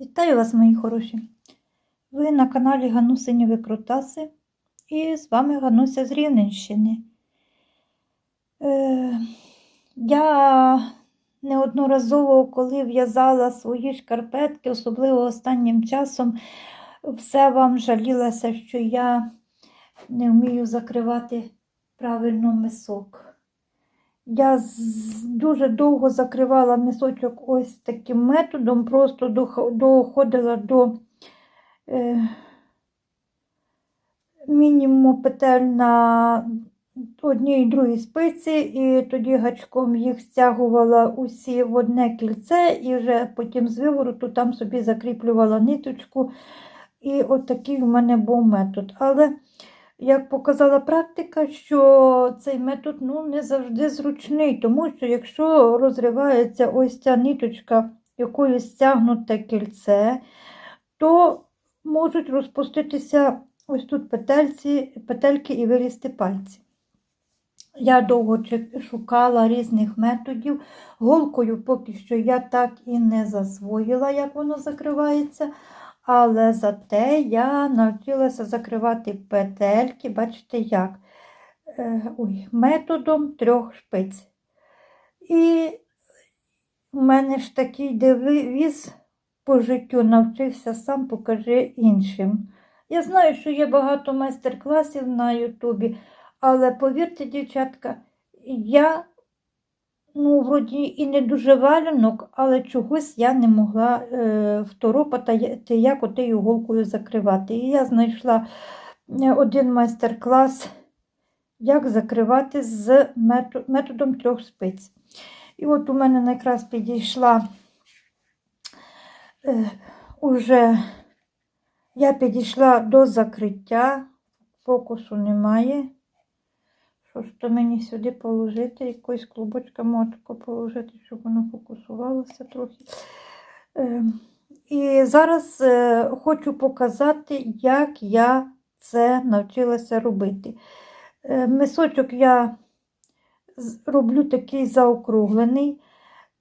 Вітаю вас, мої хороші! Ви на каналі Ганусині Викрутаси і з вами Гануся з Рівненщини. Е, я неодноразово, коли в'язала свої шкарпетки, особливо останнім часом, все вам жалілася, що я не вмію закривати правильно мисок. Я дуже довго закривала мисочок ось таким методом, просто доходила до е, мінімуму петель на одній і другій спиці, і тоді гачком їх стягувала усі в одне кільце, і вже потім з вивороту там собі закріплювала ниточку. І от в мене був метод. Але як показала практика, що цей метод ну, не завжди зручний, тому що якщо розривається ось ця ниточка, якою стягнуте кільце, то можуть розпуститися ось тут петельці, петельки і вилізти пальці. Я довго шукала різних методів. Голкою поки що я так і не засвоїла, як воно закривається. Але зате я навчилася закривати петельки, бачите як? Е, Ой, методом трьох шпиць. І в мене ж такий девіз по життю навчився сам покажи іншим. Я знаю, що є багато майстер-класів на Ютубі, але повірте, дівчатка, я, ну, вроді і не дуже валянок, але чогось я не могла е, второпати, як отею голкою закривати. І я знайшла е, один майстер-клас, як закривати з мето- методом трьох спиць. І от у мене якраз підійшла е, уже я підійшла до закриття, фокусу немає. Що мені сюди положити? Якось клубочка мотку положити, щоб воно фокусувалося трохи. Е, І зараз е, хочу показати, як я це навчилася робити. Е, Мисочок я роблю такий заокруглений.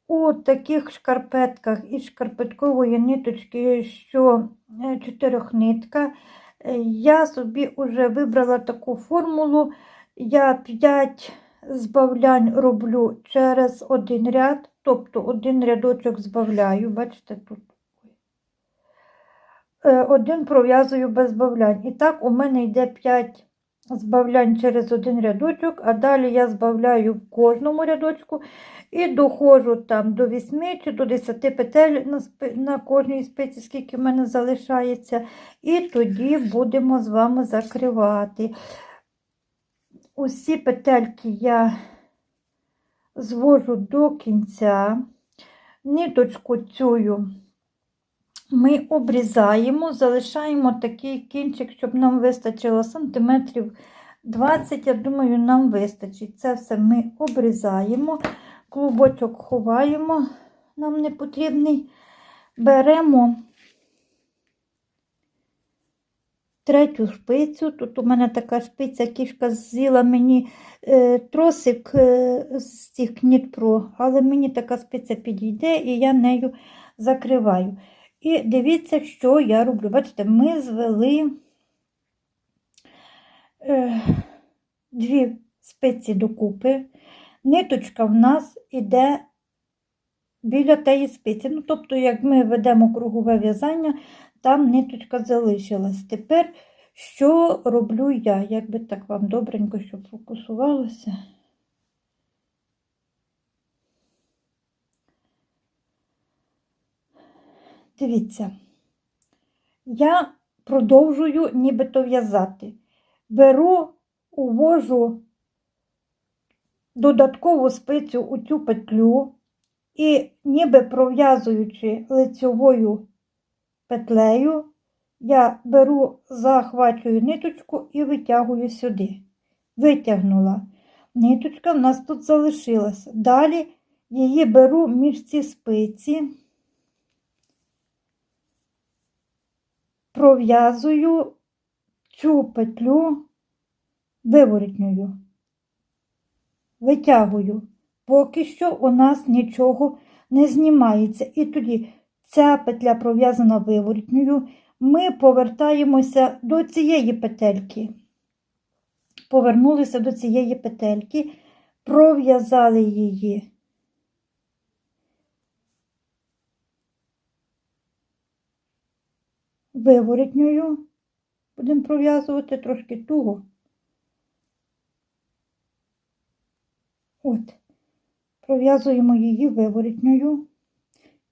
У таких шкарпетках із шкарпеткової ниточки, що е, чотирьохнитка, е, я собі вже вибрала таку формулу. Я 5 збавлянь роблю через один ряд, тобто один рядочок збавляю, бачите, тут Е, один пров'язую без збавлянь. І так у мене йде 5 збавлянь через один рядочок, а далі я збавляю в кожному рядочку і доходжу там до 8 чи до 10 петель на, на кожній спиці, скільки в мене залишається. І тоді будемо з вами закривати. Усі петельки я звожу до кінця. Ниточку цю ми обрізаємо, залишаємо такий кінчик, щоб нам вистачило сантиметрів 20, я думаю, нам вистачить. Це все ми обрізаємо, клубочок ховаємо, нам не потрібний. Беремо третю шпицю. Тут у мене така шпиця, кішка з'їла мені е, тросик е, з цих Кнітпро, але мені така спиця підійде і я нею закриваю. І дивіться, що я роблю. Бачите, ми звели е, дві спиці докупи. Ниточка в нас іде біля тієї спиці. Ну, тобто, як ми ведемо кругове в'язання, там ниточка залишилась. Тепер, що роблю я? Як би так вам добренько, щоб фокусувалося. Дивіться, я продовжую нібито в'язати. Беру, увожу додаткову спицю у цю петлю і ніби пров'язуючи лицьовою петлею, я беру, захвачую ниточку і витягую сюди. Витягнула. Ниточка в нас тут залишилася. Далі її беру між ці спиці. пров'язую цю петлю виворітньою. Витягую. Поки що у нас нічого не знімається. І тоді ця петля пров'язана виворітньою, ми повертаємося до цієї петельки. Повернулися до цієї петельки, пров'язали її. Виворітньою будемо пров'язувати трошки туго. От, пров'язуємо її виворітньою,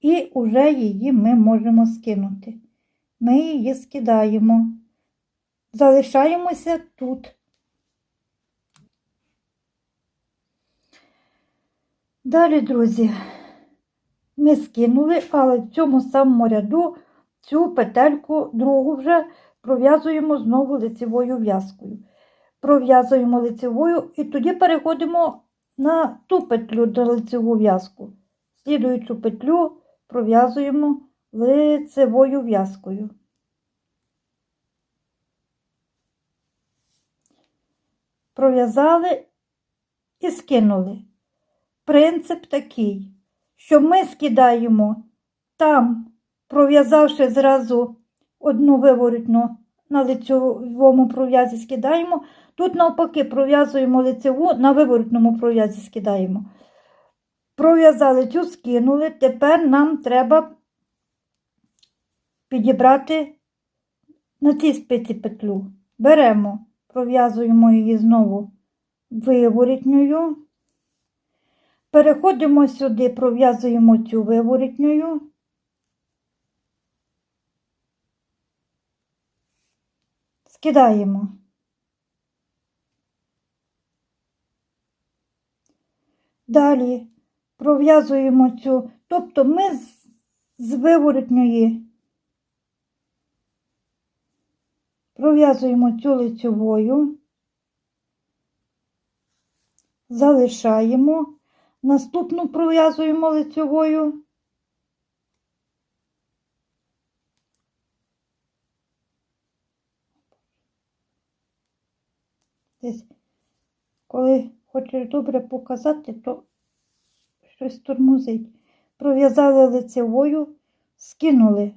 і вже її ми можемо скинути. Ми її скидаємо, залишаємося тут. Далі, друзі, ми скинули, але в цьому самому ряду цю петельку другу вже пров'язуємо знову лицевою в'язкою. Пров'язуємо лицевою і тоді переходимо на ту петлю до лицеву в'язку. Слідуючу петлю пров'язуємо лицевою в'язкою. Пров'язали і скинули. Принцип такий, що ми скидаємо там, пров'язавши зразу одну виворотну на лицевому пров'язі скидаємо, тут навпаки пров'язуємо лицеву, на виворотному пров'язі скидаємо. Пров'язали цю, скинули, тепер нам треба підібрати на цій спиці петлю. Беремо, пров'язуємо її знову виворітньою. Переходимо сюди, пров'язуємо цю виворітньою. Скидаємо. Далі пров'язуємо цю, тобто ми з, з виворотньої пров'язуємо цю лицьовою, залишаємо, наступну пров'язуємо лицьовою. Десь, коли хочеш добре показати, то щось тормозить. Пров'язали лицевою, скинули.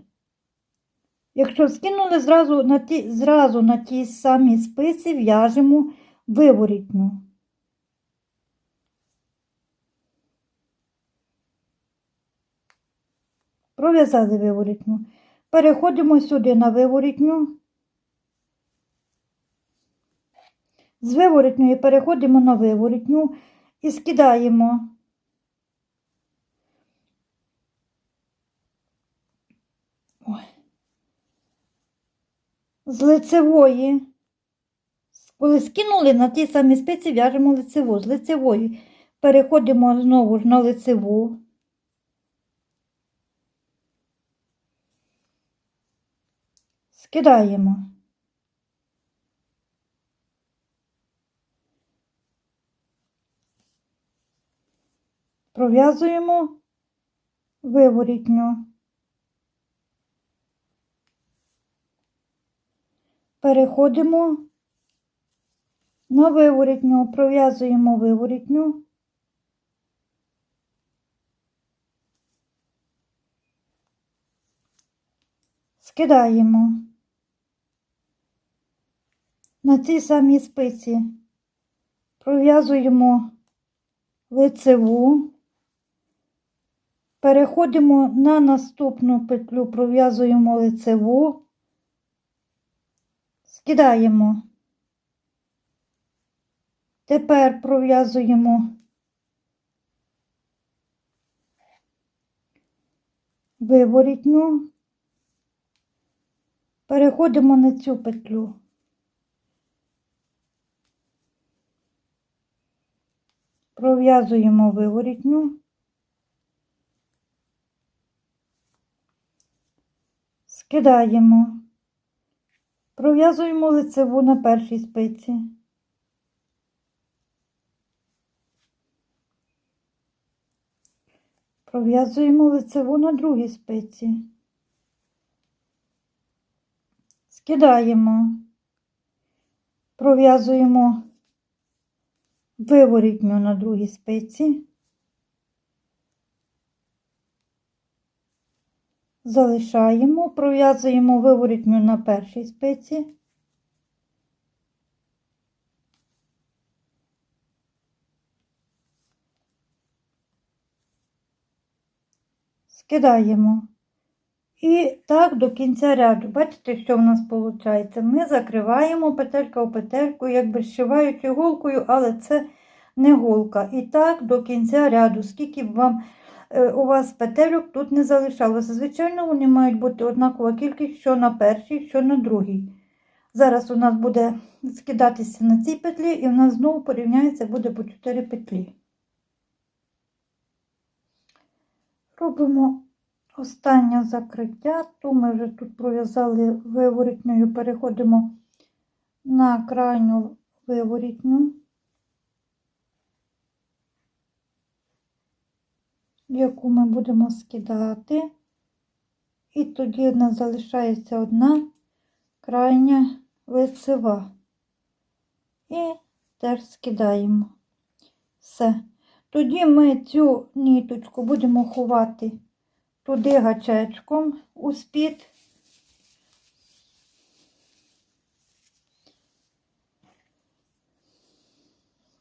Якщо скинули, зразу на ті, зразу на тій самій спиці в'яжемо виворітню. Пров'язали виворітню. Переходимо сюди на виворітню. З виворітньої переходимо на виворітню і скидаємо. З лицевої. Коли скинули на ті самі спиці, в'яжемо лицеву. З лицевої переходимо знову ж на лицеву. Скидаємо. Пров'язуємо виворітню. Переходимо на виворітню, пров'язуємо виворітню. Скидаємо на цій самій спиці, пров'язуємо лицеву, переходимо на наступну петлю, пров'язуємо лицеву, скидаємо. Тепер пров'язуємо. Виворітню, переходимо на цю петлю. Пров'язуємо виворітню, скидаємо, пров'язуємо лицеву на першій спиці. Пров'язуємо лицеву на другій спиці. Скидаємо, пров'язуємо виворітню на другій спиці. Залишаємо, пров'язуємо виворітню на першій спиці. Скидаємо. І так до кінця ряду. Бачите, що в нас виходить? Ми закриваємо петелька у петельку, якби зшиваючи голкою, але це не голка. І так до кінця ряду, скільки б вам у вас петельок тут не залишалося. Звичайно, вони мають бути однакова кількість, що на першій, що на другій. Зараз у нас буде скидатися на цій петлі, і в нас знову порівняється, буде по 4 петлі. Робимо останнє закриття. Ту ми вже тут пров'язали виворітньою, переходимо на крайню виворітню. Яку ми будемо скидати. І тоді в нас залишається одна крайня лицева. І теж скидаємо. Все. Тоді ми цю ніточку будемо ховати туди гачечком у спід.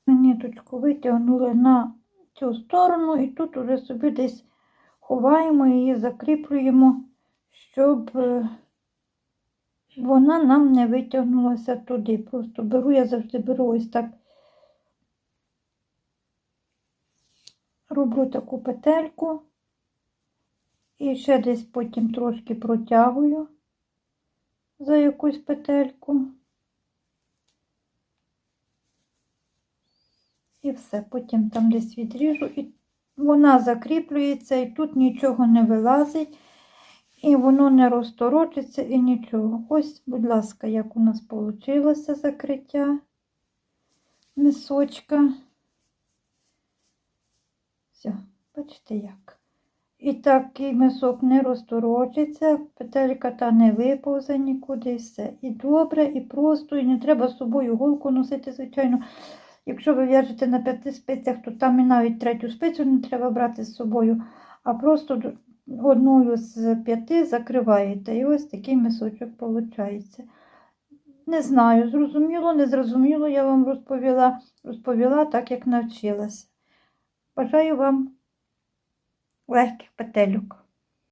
Ніточку витягнули на цю сторону, і тут уже собі десь ховаємо її, закріплюємо, щоб е, вона нам не витягнулася туди. Просто беру, я завжди беру ось так, роблю таку петельку і ще десь потім трошки протягую за якусь петельку. І все, потім там десь відріжу, і вона закріплюється, і тут нічого не вилазить, і воно не розторочиться, і нічого. Ось, будь ласка, як у нас вийшло закриття мисочка. Все, бачите як. І такий мисок не розторочиться, петелька та не виповзе нікуди, і все. І добре, і просто, і не треба з собою голку носити, звичайно. Якщо ви в'яжете на п'яти спицях, то там і навіть третю спицю не треба брати з собою, а просто одною з п'яти закриваєте. І ось такий мисочок виходить. Не знаю, зрозуміло, не зрозуміло, я вам розповіла, розповіла так, як навчилася. Бажаю вам легких петельок.